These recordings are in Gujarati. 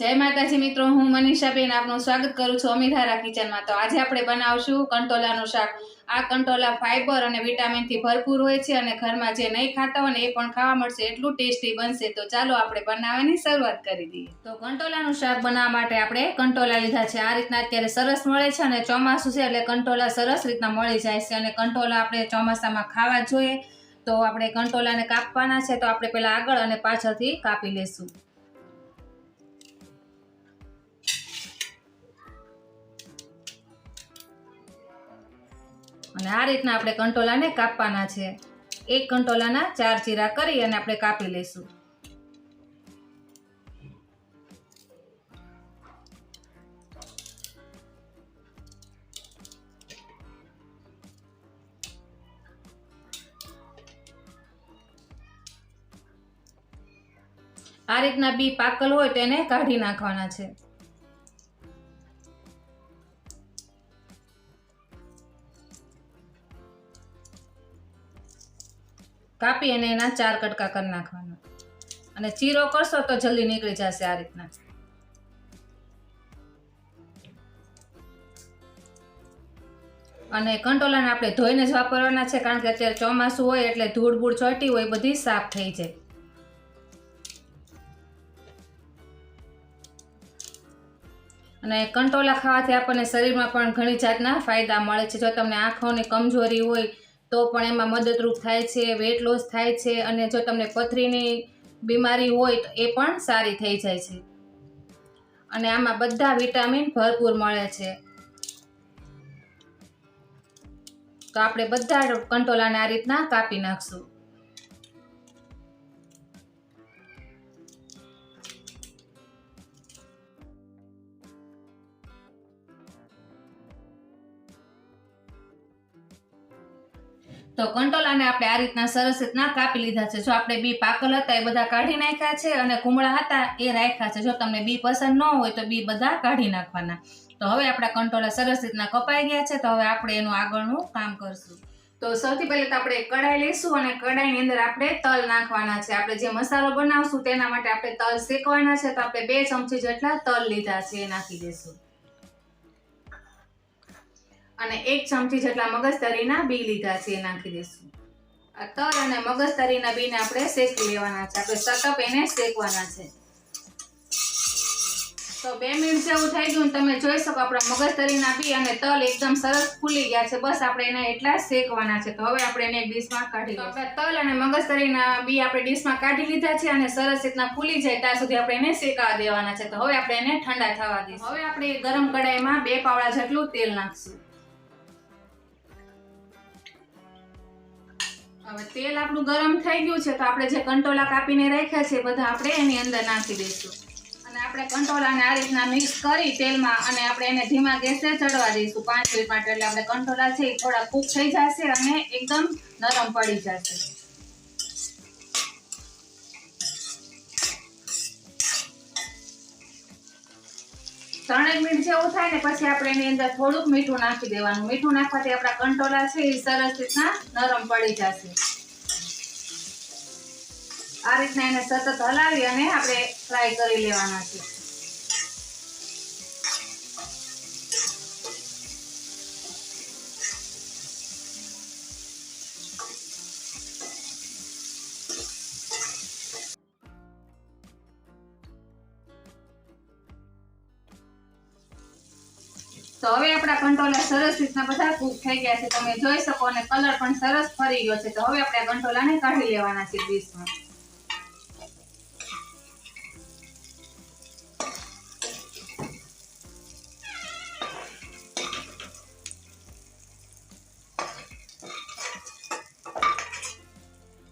જય માતાજી મિત્રો, હું મનીષાબેન આપનું સ્વાગત કરું છું અમીધારા કિચનમાં. તો આજે આપણે બનાવશું કંટોલાનું શાક. આ કંટોલા ફાઈબર અને વિટામિનથી ભરપૂર હોય છે અને ઘરમાં જે નહીં ખાતા હોય ને એ પણ ખાવા મળશે, એટલું ટેસ્ટી બનશે. તો ચાલો આપણે બનાવવાની શરૂઆત કરી દઈએ. તો કંટોલાનું શાક બનાવવા માટે આપણે કંટોલા લીધા છે. આ રીતના અત્યારે સરસ મળે છે અને ચોમાસું છે એટલે કંટોલા સરસ રીતના મળી જાય છે અને કંટોલા આપણે ચોમાસામાં ખાવા જોઈએ. તો આપણે કંટોલાને કાપવાના છે, તો આપણે પહેલાં આગળ અને પાછળથી કાપી લેશું. અને આ રીતના આપણે કંટોલાને કાપવાના છે. એક કંટોલાના ચાર ચીરા કરી અને આપણે કાપી લઈશું. આ રીતના બી પાકલ હોય તો એને કાઢી નાખવાના છે. કાપી અને એના ચાર કટકા કરી નાખવાના. અને ચીરો કરશો તો જલ્દી નીકળી જશે આ રીતના. અને કંટોલાને આપણે ધોઈને જ વાપરવાના છે, કારણ કે અત્યારે ચોમાસું હોય એટલે ધૂળ બૂળ ચોટી હોય બધી સાફ થઈ જાય. અને કંટોલા ખાવાથી આપણને શરીરમાં પણ ઘણી જાતના ફાયદા મળે છે. જો તમને આંખોની કમજોરી હોય તો પણ એમાં મદદરૂપ થાય છે વેટ લોસ થાય છે અને જો તમને પથરીની બીમારી હોય તો એ પણ સારી થઈ જાય છે. અને આમાં બધા વિટામિન ભરપૂર મળે છે. તો આપણે બધા કંટોલાને આ રીતના કાપી નાખશું. તો કંટોલાને આપણે આ રીતના સરસ રીતના કાપી લીધા છે. જો આપણે બી પાકલ હતા એ બધા કાઢી નાખ્યા છે અને કુમળા હતા એ રાખ્યા છે. જો તમને બી પસંદ ન હોય તો બી બધા કાઢી નાખવાના. તો હવે આપણા કંટોલા સરસ રીતના કપાઈ ગયા છે. તો હવે આપણે એનું આગળનું કામ કરશું. તો સૌથી પહેલે તો આપણે કઢાઈ લઈશું અને કઢાઈની અંદર આપણે તલ નાખવાના છે. આપણે જે મસાલો બનાવશું તેના માટે આપણે તલ શેકવાના છે. તો આપણે બે ચમચી જેટલા તલ લીધા છે એ નાખી દઈશું. અને એક ચમચી જેટલા મગજતરીના બી લીધા છે એ નાખી દઈશું. આ તલ અને મગજતરીના બીને આપણે શેકી લેવાના છે. આપણે સતપ એને શેકવાના છે. તો બે મિનિટ જેવું થઈ ગયું તમે જોઈ શકો આપણા મગજતરીના બી અને તલ એકદમ સરસ ફૂલી ગયા છે. બસ આપણે એને એટલા શેકવાના છે. તો હવે આપણે એને એક ડીશમાં કાઢી આપણે તલ અને મગજતરીના બી આપણે ડીશમાં કાઢી લીધા છે અને સરસ રીતના ફૂલી જાય ત્યાં સુધી આપણે એને શેકાવા દેવાના છે. તો હવે આપણે એને ઠંડા થવા દઈશું. હવે આપણે ગરમ કડાઈમાં બે પાવડા જેટલું તેલ નાખશું. હવે તેલ આપણું ગરમ થઈ ગયું છે તો આપણે જે કંટોલા કાપીને રાખ્યા છે બધા આપણે એની અંદર નાખી દઈશું. અને આપણે કંટોલાને આ રીતના મિક્સ કરી તેલમાં અને આપણે એને ધીમા ગેસે ચડવા દઈશું. પાંચ મિનિટ માટે. એટલે આપણે કંટોલા છે એ થોડા કૂક થઈ જશે અને એકદમ નરમ પડી જશે. ત્રણેક મિનિટ જેવું થાય ને પછી આપણે એની અંદર થોડુંક મીઠું નાખી દેવાનું. મીઠું નાખવાથી આપણા કંટોલા છે એ સરસ રીતના નરમ પડી જશે. આ રીતના એને સતત હલાવી અને આપણે ફ્રાય કરી લેવાના છે. તો હવે આપણા કંટોલા સરસ રીતના બધા કૂક થઈ ગયા છે. તમે જોઈ શકો અને કલર પણ સરસ ફરી ગયો છે. તો હવે આપણે કંટોલાને કાઢી લેવાના છે ડીશમાં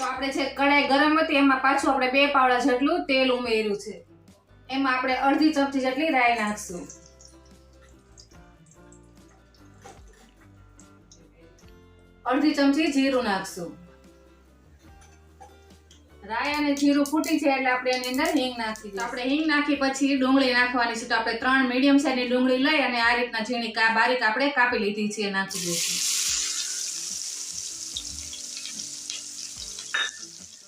આપણે જે કડાઈ ગરમ હતી, એમાં પાછું આપણે બે પાવડા જેટલું તેલ ઉમેર્યું છે. એમાં આપણે અડધી ચમચી જેટલી રાઈ નાખશું. અડધી ચમચી જીરું નાખશું. રાય અને જીરું ફૂટી છે એટલે આપણે એની અંદર હિંગ નાખી તો આપણે હિંગ નાખી પછી ડુંગળી નાખવાની છે. તો આપણે ત્રણ મીડિયમ સાઈઝની ડુંગળી લઈ અને આ રીતના ઝીણી કા બારીક આપણે કાપી લીધી છે એ નાખી દઈશું.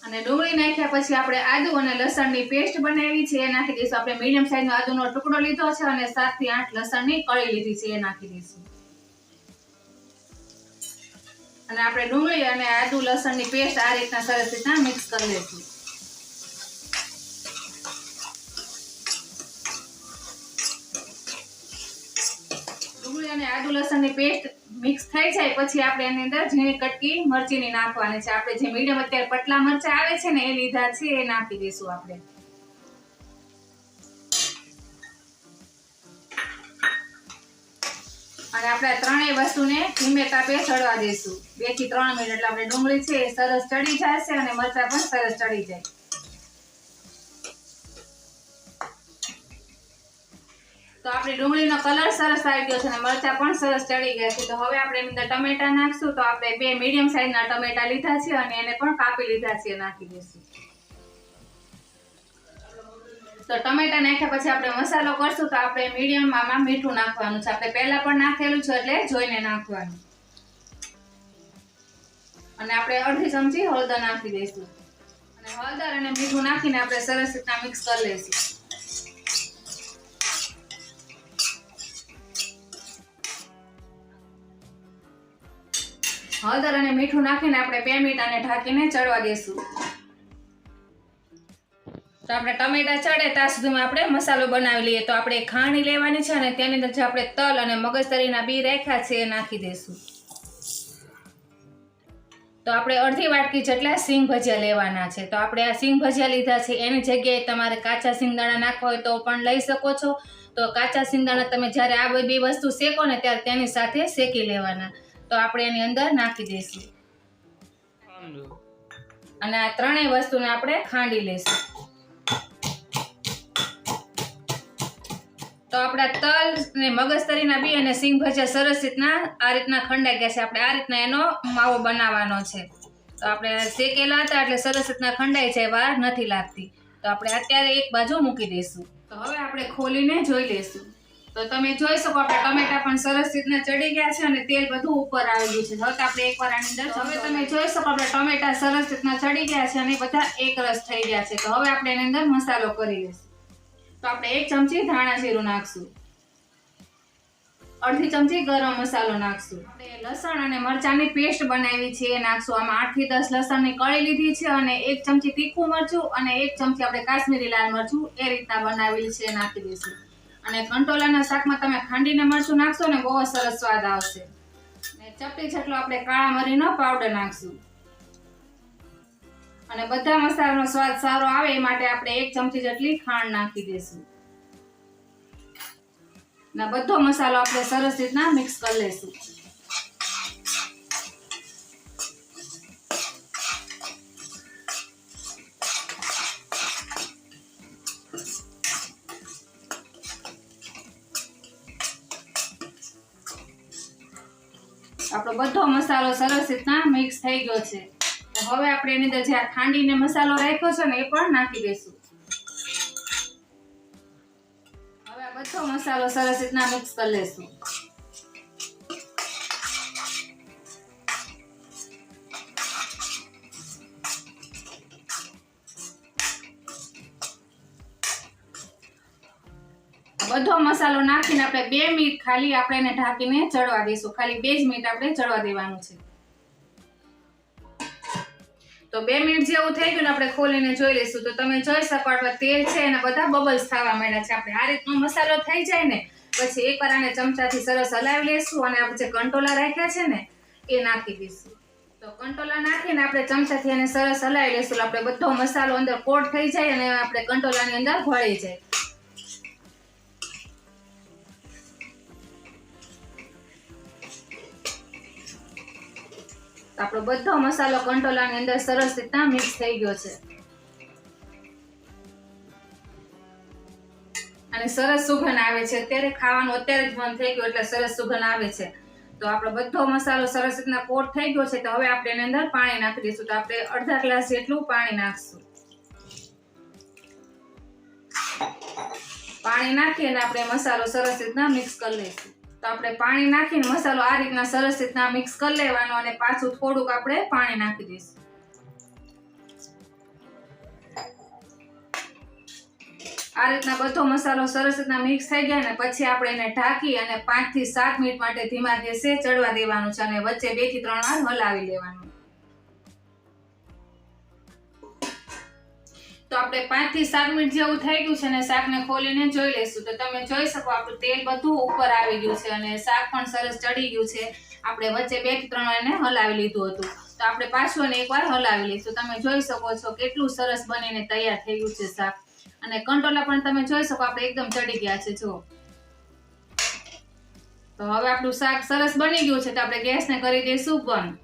અને ડુંગળી નાખ્યા પછી આપણે આદુ અને લસણની પેસ્ટ બનાવી છે એ નાખી દઈશું. આપણે મીડિયમ સાઈઝનો આદુનો ટુકડો લીધો છે અને સાતથી આઠ લસણની કળી લીધી છે એ નાખી દઈશું. અને આપણે ડુંગળી અને આદુ લસણની પેસ્ટ આ રીતના સરસ રીતના મિક્સ કરી દઈશું ડુંગળી અને આદુ લસણની પેસ્ટ મિક્સ થઈ જાય પછી આપણે એની અંદર ઝીણી કટકી મરચીની નાખવાની છે. આપણે જે મીડિયમ અત્યારે પટલા મરચા આવે છે ને એ લીધા છે એ નાખી દઈશું આપણે. અને આપણે ત્રણેય વસ્તુને ધીમે તાપે ચડવા દઈશું. બેથી ત્રણ મિનિટ એટલે આપણે ડુંગળી છે એ સરસ ચડી જશે અને મરચા પણ સરસ ચડી જાય. તો આપણી ડુંગળીનો કલર સરસ આવી ગયો છે અને મરચા પણ સરસ ચડી ગયા છે. તો હવે આપણે એની અંદર ટમેટા નાખશું. તો આપણે બે મીડિયમ સાઈઝના ટમેટા લીધા છે અને એને પણ કાપી લીધા છે નાખી દઈશું. તો ટમેટા નાખ્યા પછી આપણે મસાલો કરશું તો આપણે મીડિયમ આમાં મીઠું નાખવાનું છે. આપણે પહેલાં પણ નાખેલું છે એટલે જોઈને નાખવાનું. અને આપણે અડધી ચમચી હળદર નાખી દઈશું. અને હળદર અને મીઠું નાખીને આપણે સરસ રીતના મિક્સ કરી લઈશું. હળદર અને મીઠું નાખીને આપણે બે મિનિટ આને ઢાંકીને ચડવા દઈશું તો આપણે ટમેટા ચડે ત્યાં સુધીમાં આપણે મસાલો બનાવી લઈએ. તો આપણે ખાંડી લેવાની છે અને તેની અંદર જે આપણે તલ અને મગજતરીના બી રાખ્યા છે એ નાખી દઈશું. તો આપણે અડધી વાટકી જેટલા સિંગ ભજીયા લેવાના છે. તો આપણે આ સિંગ ભજીયા લીધા છે. એની જગ્યાએ તમારે કાચા સિંગદાણા નાખવા હોય તો પણ લઈ શકો છો. તો કાચા સિંગદાણા તમે જ્યારે આ બે વસ્તુ શેકો ને ત્યારે તેની સાથે શેકી લેવાના. તો આપણે એની અંદર નાખી દઈશું. અને આ ત્રણેય વસ્તુને આપણે ખાંડી લઈશું. તો આપણા તલ ને મગજતરીના બી અને સિંગ ભજીયા સરસ રીતના આ રીતના ખંડાઈ ગયા છે. આપણે આ રીતના એનો માવો બનાવવાનો છે. તો આપણે શેકેલા હતા એટલે સરસ રીતના ખંડાઈ જાય વાર નથી લાગતી. તો આપણે અત્યારે એક બાજુ મૂકી દઈશું. તો હવે આપણે ખોલીને જોઈ લઈશું. તો તમે જોઈ શકો આપણે ટમેટા પણ સરસ રીતના ચડી ગયા છે અને તેલ બધું ઉપર આવી ગયું છે. હવે આપણે એકવાર આની અંદર હવે તમે જોઈ શકો આપણે ટમેટા સરસ રીતના ચડી ગયા છે અને બધા એક રસ થઈ ગયા છે. તો હવે આપણે એની અંદર મસાલો કરી લઈશું. તો આપણે એક ચમચી ધાણા જીરું નાખશું. અડધી ચમચી ગરમ મસાલો નાખશું. આપણે લસણ અને મરચાંની પેસ્ટ બનાવી છે, એ નાખશું. આમાં આઠથી દસ લસણની કળી લીધી છે અને એક ચમચી તીખું મરચું અને એક ચમચી આપણે કાશ્મીરી લાલ મરચું એ રીતના બનાવેલી છે નાખી દઈશું. અને કંટોલાના શાકમાં તમે ખાંડીને મરચું નાખશો ને બહુ સરસ સ્વાદ આવશે. ચપટી જેટલો આપણે કાળા મરીનો પાવડર નાખશું. અને બધા મસાલાનો સ્વાદ સારો આવે એ માટે આપણે એક ચમચી જેટલી ખાંડ નાખી દઈશું. ના બધો મસાલો આપણે સરસ રીતના મિક્સ કરી લઈશું. આપણો બધો મસાલો સરસ રીતના મિક્સ થઈ ગયો છે. હવે આપણે એની અંદર જે આ ખાંડીને મસાલો રાખ્યો છે ને એ પણ નાખી દઈશું. હવે આ બધો મસાલો સરસ રીતના મિક્સ કરી લેશું બધો મસાલો નાખીને આપણે બે મિનિટ ખાલી આપણે એને ઢાંકીને ચડવા દઈશું. ખાલી બે જ મિનિટ આપણે ચડવા દેવાનું છે. બે મિનિટ જેવું થઈ ગયું આપણે ખોલીને જોઈ લઈશું. તો તમે જોઈ શકો આપણે તેલ છે એના બધા બબલ્સ થવા માંડ્યા છે આપણે. આ રીતનો મસાલો થઈ જાય ને, પછી એકવાર આને ચમચાથી સરસ હલાવી લઈશું અને આપણે જે કંટોલા રાખ્યા છે ને, એ નાખી દઈશું. તો કંટોલા નાખીને આપણે ચમચાથી એને સરસ હલાવી લઈશું આપણે બધો મસાલો અંદર કોટ થઈ જાય અને આપણે કંટોલાની અંદર ભળી જાય. તો આપણો બધો મસાલો કંટોલાની અંદર સરસ રીતના મિક્સ થઈ ગયો છે. અને સરસ સુગંધ આવે છે. અત્યારે ખાવાનું અત્યારે જ મન થઈ ગયું એટલે સરસ સુગંધ આવે છે. તો આપણો બધો મસાલો સરસ રીતના કોટ થઈ ગયો છે. તો હવે આપણે એની અંદર પાણી નાખી દઈશું. તો આપણે અડધા ગ્લાસ જેટલું પાણી નાખશું. પાણી નાખી અને આપણે મસાલો સરસ રીતના મિક્સ કરી લઈશું. તો આપણે પાણી નાખીને મસાલો આ રીતના સરસ રીતના મિક્સ કરી લેવાનો અને પાછું થોડુંક આપણે પાણી નાખી દઈશું. આ રીતના બધો મસાલો સરસ રીતના મિક્સ થઈ ગયા ને પછી આપણે એને ઢાંકી અને પાંચથી સાત મિનિટ માટે ધીમા ગેસે ચડવા દેવાનું છે અને વચ્ચે બેથી ત્રણ વાર હલાવી લેવાનું. તો આપણે પાંચથી સાત મિનિટ જેવું થઈ ગયું છે અને શાકને ખોલીને જોઈ લઈશું. તો તમે જોઈ શકો આપણું તેલ બધું ઉપર આવી ગયું છે અને શાક પણ સરસ ચડી ગયું છે. આપણે વચ્ચે બે ત્રણ એને હલાવી લીધું હતું. તો આપણે પાછું એને એકવાર હલાવી લઈશું. તમે જોઈ શકો છો કેટલું સરસ બનીને તૈયાર થઈ ગયું છે શાક. અને કંટોલા પણ તમે જોઈ શકો આપણે એકદમ ચડી ગયા છે જો તો હવે આપણું શાક સરસ બની ગયું છે તો આપણે ગેસને કરી દઈશું બંધ.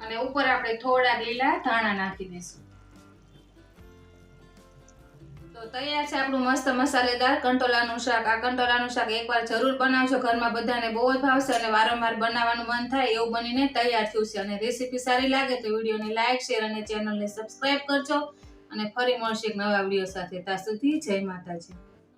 અને ઉપર આપણે થોડા લીલા ધાણા નાખી દઈશું. તો તૈયાર છે આપણું મસ્ત મસાલેદાર કંટોલાનું શાક. આ કંટોલાનું શાક એકવાર જરૂર બનાવજો. ઘરમાં બધાને બહુ જ ભાવશે અને વારંવાર બનાવવાનું મન થાય એવું બનીને તૈયાર થયું છે. અને રેસીપી સારી લાગે તો વિડીયોને લાઇક શેર અને ચેનલને સબસ્ક્રાઈબ કરજો. અને ફરી મળશે એક નવા વીડિયો સાથે. ત્યાં સુધી જય માતાજી.